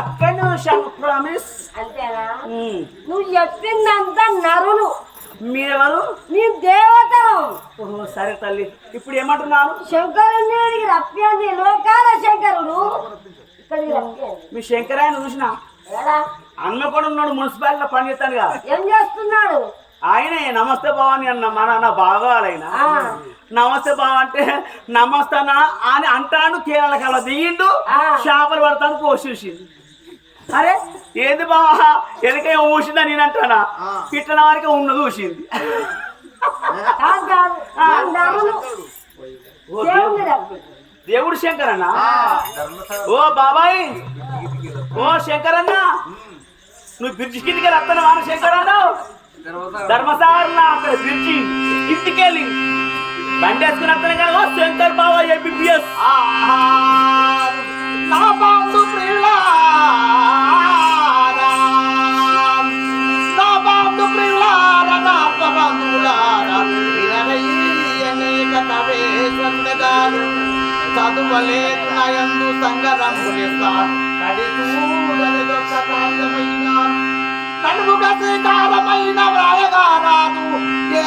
విషయం ప్రామిస్. అంతేనా? నువ్వు చెప్పిందంతా నరులు. మీరెవరు? నీ దేవతలు. ఓహో సరే తల్లి. ఇప్పుడు ఏమంటున్నారు? శంకరుని రప్పింది లోకాల శంకరుడు మీ శంకరాయన చూసిన? ఎలా అన్నకొండ ఉన్నాడు మున్సిపాలిటీలో పనిచేస్తాను కదా ఏం చేస్తున్నాడు? ఆయనే నమస్తే బావని అన్న మా నాన్న బాగా ఆయన ఆ, నమస్తే బావ అంటే నమస్తానా అని అంటాను కేరళకి అలా దిగిండు ఆ. చేపలు పడతాను పోషించింది అరే ఏంది బావా? ఎనకేమో ఊసిందా నేను అంటానా? పిట్టన వారికి ఉన్నది ఊసింది కాదు కాదు నేను నరులు ఓ దేవుడు. శంకరన్న? బాబాయ్ ఓ శంకరన్న నువ్వు బ్రిడ్జి కిందికి వస్తాను వాన శంకరన్న? ధర్మసాగర్ అక్కడ బ్రిడ్జి కిందికెళ్ళి. బండి వేసుకుని వస్తాను కదా ఓ శంకర్ బాబా ఎంబీబీఎస్. నా ప్రియులారా తవేశ్వరుడగాను చదువలేదు నయందు సంగరములిస్తా కడి కనుక శ్రీకారమైన వ్రాయగారాదు ఏ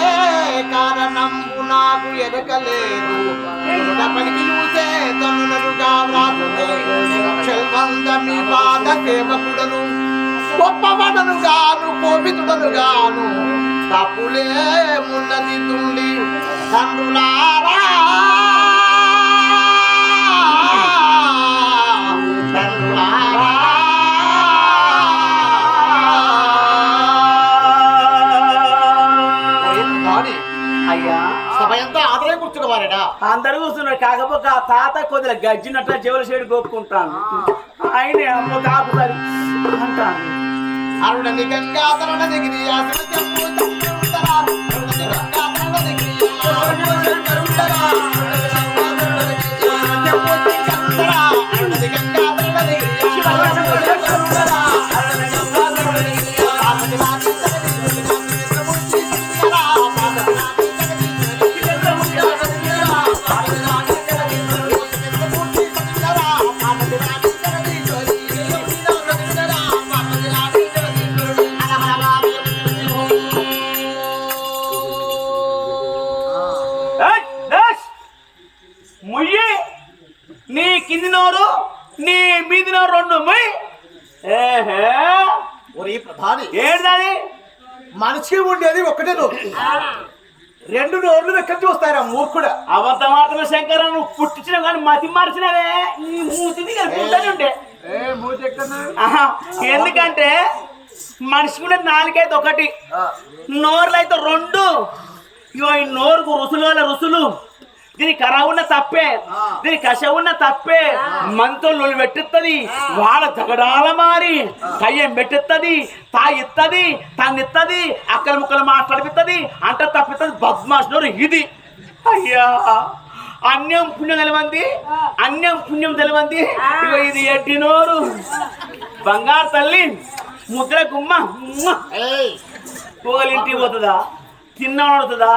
కారణంబు నాకు ఎరకలేదు. ఎరుక పలికి చూసే తనునరుగా వ్రాసుతే చెల్వంద మీ సేవకుడను గొప్పవడను గాను కోపితుడను గాను. తప్పులే మున్నది తుండి తండ్రులారా అందరూ చూస్తున్నారు కాకపోతే ఆ తాత కొద్దిగా గజ్జినట్ల చెవుల సైడ్ కోపుకుంటాను ఆయనే అమ్మో కాపుతారు అంటాను అరుణ గంగాధరుడని అతను చెప్పు అతను మనిషికి ఉండేది ఒకటే నోరు రెండు నోర్లు ఎక్కడ చూస్తారా మూర్ఖుడా. అబద్ధ మాటల శంకర నువ్వు పుట్టించిన కానీ మతి మార్చినవే. ఈ మూతిని కలుపుకుంటానే ఉండే. ఆహా, ఎందుకంటే మనిషి కూడా నాలుగైతే ఒకటి. నోరులు అయితే రెండు. ఇగో ఈ నోరుకు రుసులు రుసులు. దీని కర ఉన్న తప్పే. దీని కష ఉన్న తప్పే. మంతోళ్ళు పెట్టిస్తుంది వాళ్ళ జగడాల మారి కయ్యం పెట్టిస్తుంది తాగిత్తది తన్నిత్తది అక్కల ముక్కలు మాట్లాడిపిస్తుంది అంట తప్పిస్తుంది బద్మాష్ నోరు ఇది. అయ్యా అన్యం పుణ్యం తెలవంది. అన్యం పుణ్యం తెలవంది. ఇది ఎట్టి నోరు? బంగారు తల్లి ముద్ర గుమ్మ. పోగలింటికి పోతుందా? తిన్నవాడు అవుతుందా?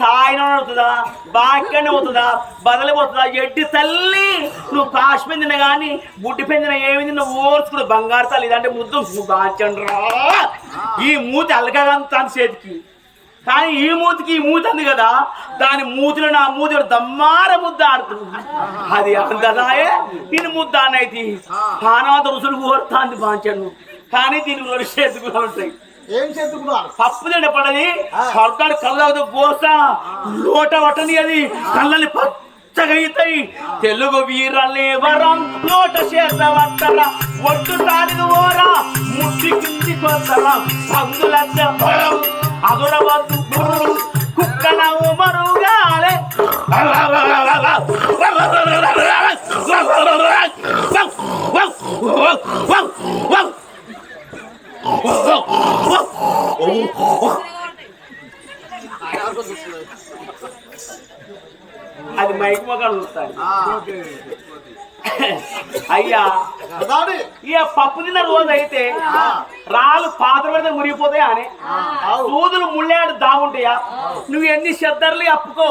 తాయినవాడు అవుతుందా? బాక్కనే పోతుందా? బదలిపోతుందా ఎడ్డి తల్లి నువ్వు కాశ్మీర్ తిన్న కానీ బుడ్డి పెంచిన ఏమి నువ్వు ఓర్చుకున్న బంగారు తల్లి. ఇదంటే ముద్దు. బాచండ్రా ఈ మూతి అలగంత చేతికి. కానీ ఈ మూతికి ఈ మూతి అంది కదా దాని మూతిలో నా మూతి దమ్మార ముద్ద ఆడుతుంది. అది అందదాయే? నేను ముద్ద అనైతి పానవాత రుసులు కోరుతాంది బాంచండు కానీ దీనికి రెండు చేతులు ఉంటాయి. ఏం చేతుకున్నారు పప్పు తింటే పడది పడతాడు కళ్ళకు గోస లోట పట్టని అది కళ్ళని పచ్చగా అవుతాయి తెలుగు వీరలే వరం లోట చేత వట్టరా ఒట్టు తాడిది ఓరా ముట్టి కింది కొత్తరా పందులంత అదురవద్దు కుక్క నవ్వు మరుగాలే అది మైక్ మొక్కలు అయ్యా ఇక పప్పు తిన్న రోజు అయితే రాళ్ళు పాత పెడితే మురిగిపోతాయా అని? సూదులు ముళ్ళేడు దాగుంటాయా? నువ్వు ఎన్ని శ్రద్ధర్లు అప్పుకో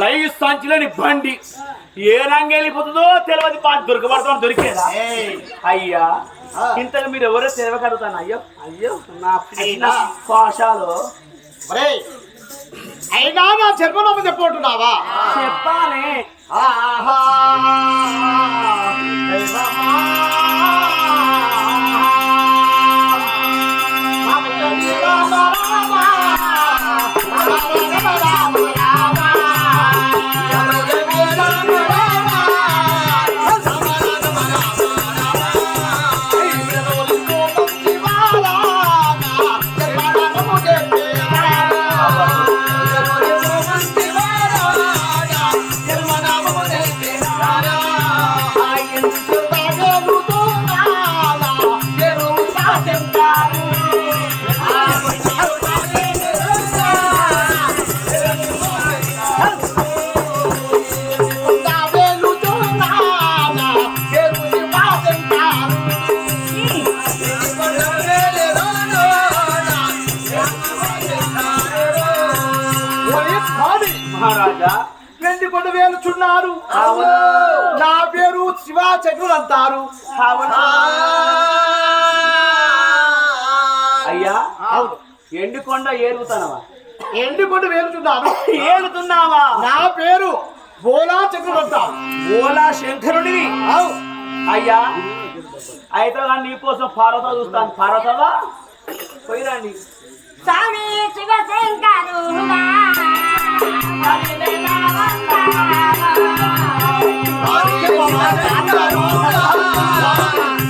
లైవ్ సంచిలోని బండి ఏ రంగు వెళ్ళిపోతుందో తెలియదు. పాట దొరకబడతాం దొరికేదా? అయ్యా ఇంతకు మీరు ఎవరో తెలియకడుగుతాను అయ్యో అయ్యో నా ఒరేయ్, అయినా నా జన్మనామం చెప్పమంటున్నావా చెప్పాలి. ఆహా. శివా చక్రులు అంటారు. అయ్యా ఎండుకొండ ఏరుగుతానవా ఎండి కొండ వేలుచున్నారు ఏలుతున్నావా నా పేరు బోలా ఓలా శంకరుడివి. అవు. అయ్యా అయితే నీ కోసం పార్వత చూస్తాను. పార్వతవా? పోయిరండి. స్వామి శివశంకరుడా అవును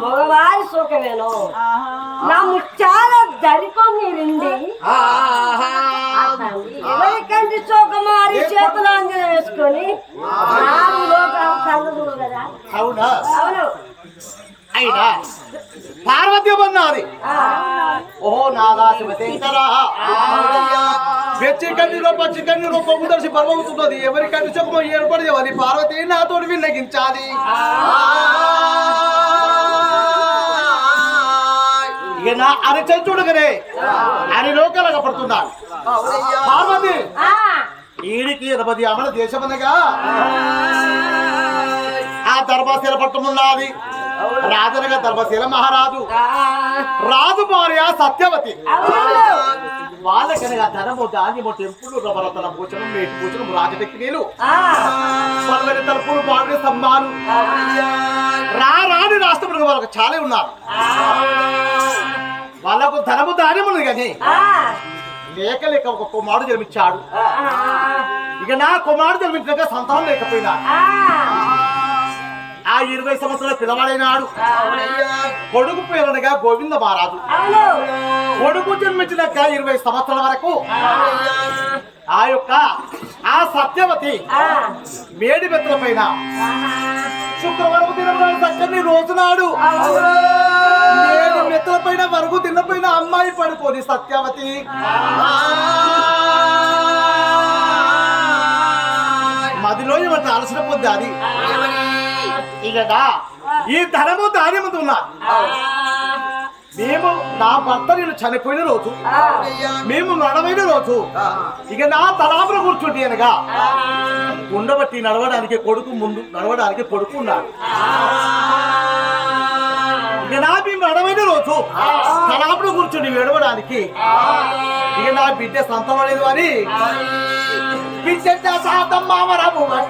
మగవారి సుఖమేను నా ముచ్చాల దరికొని నిండి ఎవరికంటి సుఖమారి చేతులు అంజన వేసుకొని నాలుగు లోకాలు కళ్ళు కదా అవునా? అవును. అయినా పార్వతి అన్నది ఆ, ఓహో నాగా శివశంకర వెచ్చి కన్నీలో పచ్చి కన్నీలో పొమ్ము దర్శి పర్వవుతున్నది ఎవరి కంటి సుఖమో ఏర్పడి ఎవరి పార్వతి నాతోటి విన్నగించాలి ఇక నా అని చూడగనే అని లోకాలుగా పడుతున్నాను పార్వతి. ఈడికి ఎనపది అమల దేశమనగా. ఆ. ధర్మశీల పట్టమున్నది. రాజనగా ధర్మశీల మహారాజు. రాజు భార్య సత్యవతి. వాళ్ళకనగా ధనము ధాన్యము టెంపులు రవరతల భోజనం మేటి భోజనం రాజదక్కి నీళ్ళు. ఆ, పల్వరి తలుపులు బాగుని స్తంభాలు. రా రాని రాష్ట్రములు వాళ్ళకి చాలా ఉన్నారు. వాళ్ళకు ధనము ధాన్యం ఉంది కానీ లేక లేక ఒక కుమారుడు జన్మించాడు. ఇక నా కుమారుడు జన్మించక సంతానం లేకపోయినా. ఆ ఇరవై సంవత్సరాల పిల్లవాడైనాడు. కొడుకు పేరనగా గోవింద మహారాజు. కొడుకు జన్మించినాక ఇరవై సంవత్సరాల వరకు ఆ. యొక్క ఆ సత్యవతి. మేడి బెత్తల పైన శుక్రవారం దినమున చక్కని రోజునాడు మేడి బెత్తల పైన వరకు తిన్న పైన అమ్మాయి పడుకొని సత్యవతి. మదిలో ఏమంటే అలసిన పొద్దు అది. ఇకదా ఈ ధనము ధాన్యము ఉన్నా మేము నా భర్త నేను చనిపోయిన రోజు మేము నడవైన రోజు ఇక నా తలాపున కూర్చుంటే అనగా ఉండబట్టి నడవడానికి కొడుకు ముందు నడవడానికి కొడుకు ఉన్నాడు. ఇక నా మేము నడవైన రోజు తలాపున కూర్చుని నడవడానికి ఇక నా బిడ్డ సంతానం లేదు అని బిడ్డ శాతం మామరము. మా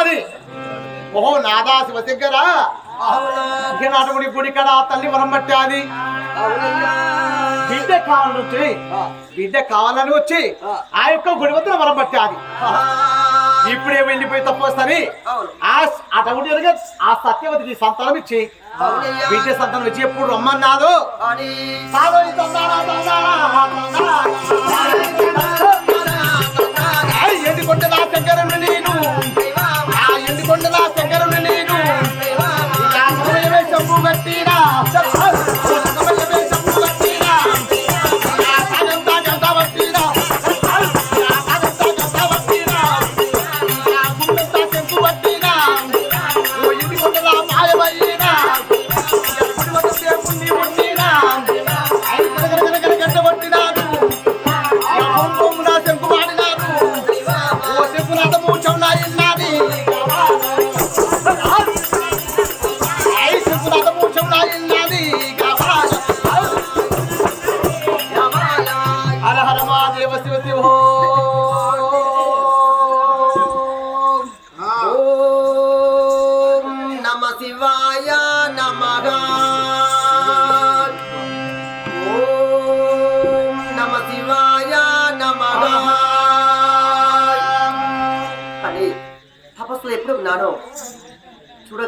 ఏమన్నది ఓహో నాదా శివ దగ్గర. ఇక నాటుకుడి గుడి కడ తల్లి వరం పట్టాది బిడ్డ కావాలని వచ్చి బిడ్డ కావాలని వచ్చి ఆ. యొక్క గుడి వద్ద వరం పట్టాది ఇప్పుడే వెళ్ళిపోయి తప్పొస్తుంది. ఆ అటువంటి ఆ సత్యవతికి సంతానం ఇచ్చి బిడ్డ సంతానం ఇచ్చి ఎప్పుడు రమ్మన్నాదు.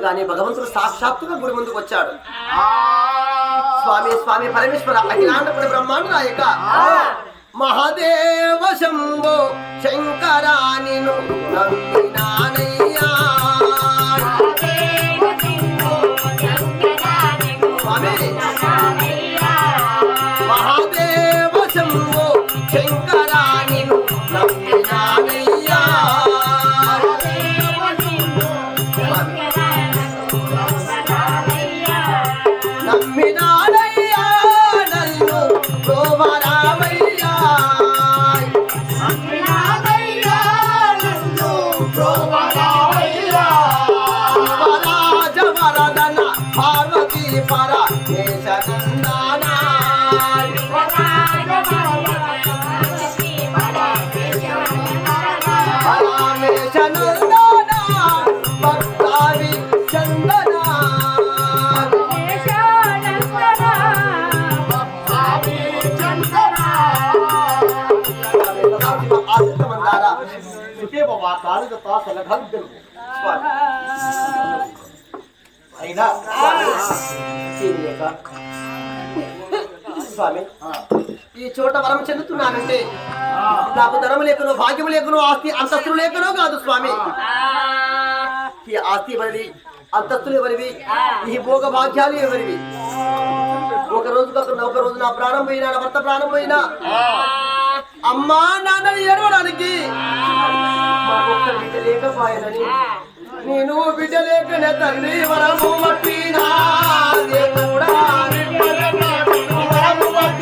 చూడగానే భగవంతుడు సాక్షాత్తుగా గుడి ముందుకు వచ్చాడు. స్వామి స్వామి పరమేశ్వర అఖిలాండపుడి బ్రహ్మాండ నాయక. మహాదేవ శంభో శంకరాని నమ్మినానయ్యా మహాదేవ శంభో శంకరాని నమ్మినానయ్యా గాలిద తాసల గంటలు అయినా స్వామి ఈ చోట వరం చెందుతున్నానంటే నాకు ధనం లేకనో భాగ్యం లేకనో ఆస్తి అంతస్తులు లేకనో కాదు స్వామి. ఈ ఆస్తి ఎవరిది? అంతస్తులు ఎవరివి? ఈ భోగ భాగ్యాలు ఎవరివి? ఒక రోజు ఒక రోజు నా ప్రాణం పోయినా నా భర్త ప్రాణం పోయినా అమ్మా నాన్న ఏడవడానికి. లేకపోయానని నేను బిడ్డ లేకనే తండ్రి వరము పట్టినా వరము పట్టినా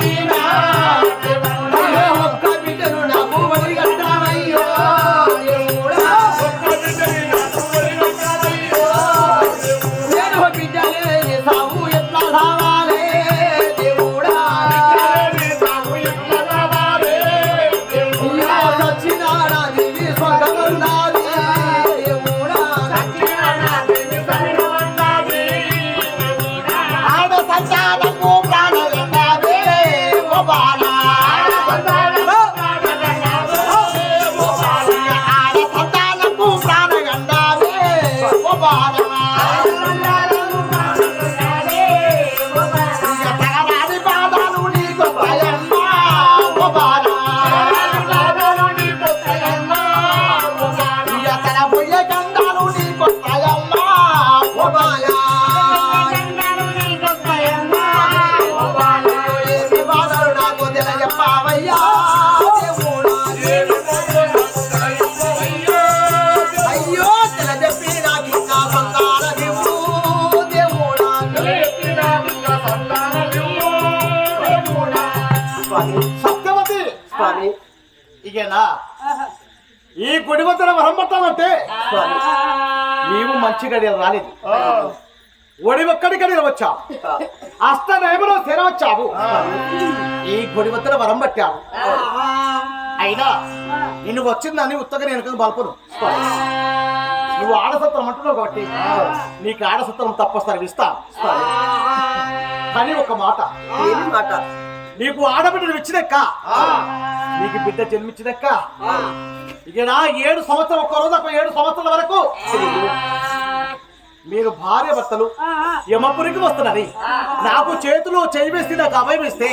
స్వామి నీవు మంచి గడియలు రాలేదు. ఒడి ఒక్కడి గడియలు వచ్చావు. అష్ట నయములో స్థిర వచ్చావు. ఈ గుడి వద్దన వరం పట్టావు. అయినా నిన్ను వచ్చిందని ఉత్తగా నేను కదా బలపను. నువ్వు ఆడసత్వం అంటున్నావు కాబట్టి నీకు ఆడసత్వం తప్పస్తారు ఇస్తా కానీ ఒక మాట. ఏమి మాట? నీకు ఆడబిడ్డను ఇచ్చినక్క? నీకు బిడ్డ జన్మించినక్క ఇక నా ఏడు సంవత్సరం ఒక్క రోజు ఒక ఏడు సంవత్సరాల వరకు మీరు భార్య భర్తలు యమపురికి వస్తున్నది. నాకు చేతులు చేయి వేసి నాకు అభయం ఇస్తే.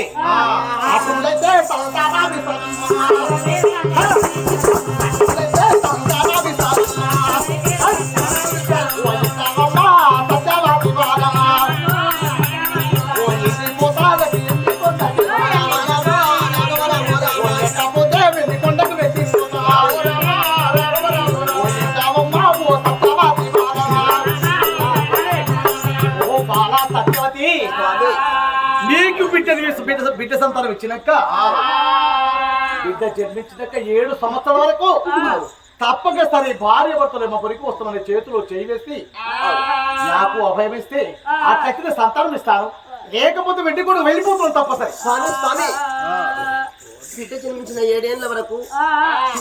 సంతానం ఇచ్చినాక బిడ్డ జన్మించినాక ఏడు సంవత్సరాల వరకు తప్పక సరే భార్య భర్తలు మా పొరికి వస్తున్న చేతిలో చేయి వేసి నాకు అభయం ఇస్తే ఆ తక్కిన సంతానం ఇస్తాను. లేకపోతే వెండి కూడా వెళ్ళిపోతున్నాను తప్పసరి. స్వామి స్వామి. బిడ్డ జన్మించిన ఏడేళ్ళ వరకు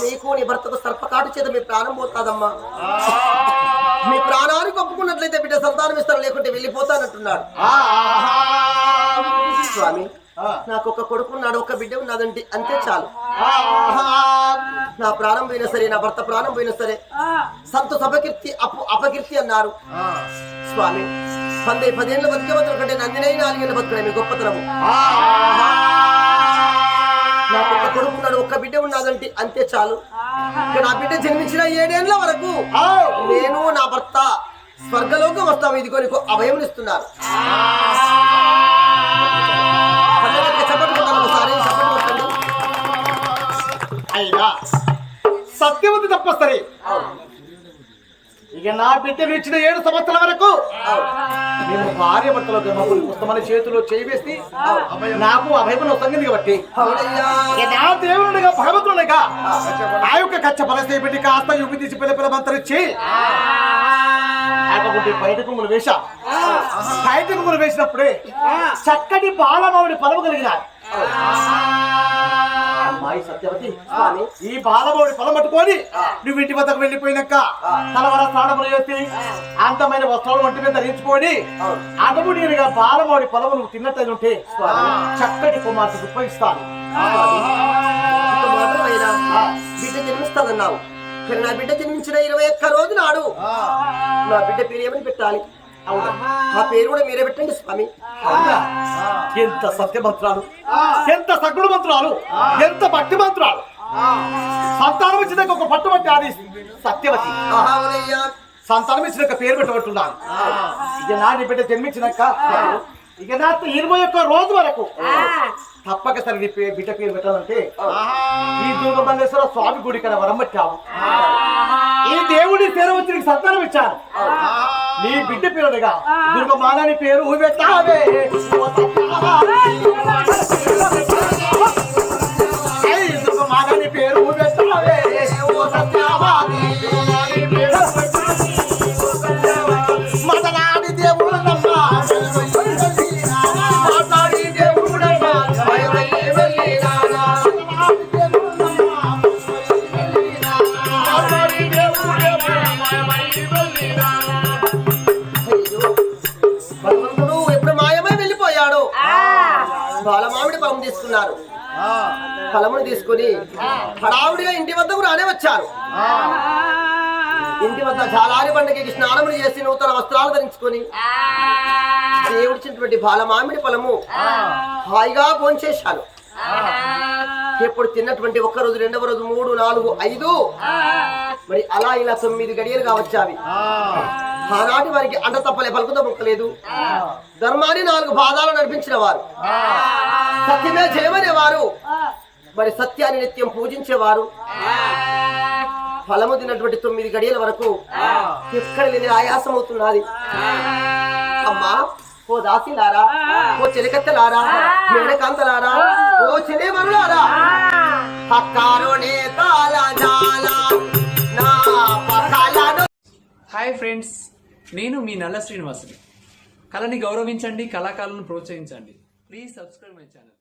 నీకు నీ భర్తకు సర్పకాటు చేత మీ ప్రాణం పోతాదమ్మా. మీ ప్రాణానికి ఒప్పుకున్నట్లయితే బిడ్డ సంతానం ఇస్తాను లేకుంటే వెళ్ళిపోతానంటున్నాడు. స్వామి. నాకు ఒక కొడుకున్నాడు ఒక బిడ్డ ఉన్నదంటే అంతే చాలు. నా ప్రాణం పోయినా సరే నా భర్త ప్రాణం పోయినా సరే సంతోష అపకీర్తి అపు అపకీర్తి అన్నారు. స్వామి పందే పదేళ్ళు బతికే కంటే నందినై నాలుగేళ్ళు బతుకునే మీ గొప్పతనము. నాకు ఒక కొడుకున్నాడు ఒక్క బిడ్డ ఉన్నదంటే అంతే చాలు. ఇక నా బిడ్డ జన్మించిన ఏడేళ్ళ వరకు నేను నా భర్త స్వర్గలోకం వస్తాము. ఇదిగో నీకు అభయం ఇస్తున్నారు అయినా సత్యవతి తప్పసరి ఇక నా బిడ్డ ఇచ్చిన ఏడు సంవత్సరాల వరకు మేము భార్య భర్తలో పుస్తమని చేతిలో చేయి వేసి నాకు అభయములు వస్తుంది కాబట్టి ఇక నా దేవుడుగా భగవంతుడుగా నా యొక్క కచ్చ పరిస్థితి పెట్టి కాస్త యూపి తీసి పిల్ల పిల్ల మంతరిచ్చి కాకపోతే బయట కుమ్ములు వేశాం? బయట కుమ్ములు వేసినప్పుడే చక్కటి బాలమావిడి పలవ కలిగినారు. అమ్మాయి సత్యవతి స్వామి ఈ బాలమౌడి పొలం పట్టుకొని నువ్వు ఇంటి వద్దకు వెళ్ళిపోయినాక తలవర స్నానములు చేసి అంతమైన వస్త్రాలు ఒంటి మీద ధరించుకొని అడవుడిగా బాలమౌడి పొలం నువ్వు తిన్నట్టు ఉంటే చక్కటి కుమార్తెకు ఉపయోగిస్తాను బిడ్డ జన్మిస్తాదన్నావు. నా బిడ్డ జన్మించిన ఇరవై ఒక్క రోజు నాడు నా బిడ్డ పేరు ఏమని పెట్టాలి? అవునా. ఆ పేరు కూడా మీరే పెట్టండి స్వామి? ఎంత సత్యమంత్రాలు ఎంత సగుడు మంత్రాలు. ఎంత భక్తి మంత్రాలు. సంతానం ఇచ్చినాక ఒక పట్టుబట్టి అది సత్యవతి. సంతానం ఇచ్చినాక పేరు పెట్టబట్టున్నాను ఇక నా నీ బిడ్డ జన్మించినాక ఇక నా ఇరవై ఒక్క రోజు వరకు. తప్పక సరే నీ బిడ్డ పేరు పెట్టాలంటే ఈ దుర్గమల్లేశ్వర స్వామి గుడి కదా వరం పెట్టాము. ఈ దేవుడి పేరు వచ్చి నీకు సంతానం ఇచ్చాను నీ బిడ్డ పేరుగా దుర్గమాలని పేరు పెట్టావే తీసుకుని హడావుడిగా ఇంటి వద్దకు రానే వచ్చారు. ఇంటి వద్ద చాలారి పండుగకి స్నానములు చేసి నూతన వస్త్రాలు ధరించుకొని దేవుడిచ్చినటువంటి బాలమామిడి ఫలము హాయిగా భోంచేశాను ఎప్పుడు తిన్నటువంటి ఒక్క రోజు రెండవ రోజు మూడు నాలుగు ఐదు. మరి అలా ఇలా తొమ్మిది గడియలుగా వచ్చావి ఆనాటి వారికి అండ తప్పలే పలుకుతో ముక్కలేదు. ధర్మాన్ని నాలుగు పాదాలు నడిపించిన వారు. సత్యమే జయమనేవారు. మరి సత్యాన్ని నిత్యం పూజించేవారు. ఫలము తిన్నటువంటి తొమ్మిది గడియల వరకు ఎక్కడ లేని ఆయాసం అవుతున్నది అమ్మా ఓ దాసిలారా ఓ చెలికత్తలారా మేడకాంతలారా ఓ చెలేమరులారా హాయ్ ఫ్రెండ్స్ నేను మీ నల్ల శ్రీనివాసుని. కళని గౌరవించండి కళాకారులను ప్రోత్సహించండి. Please subscribe my channel.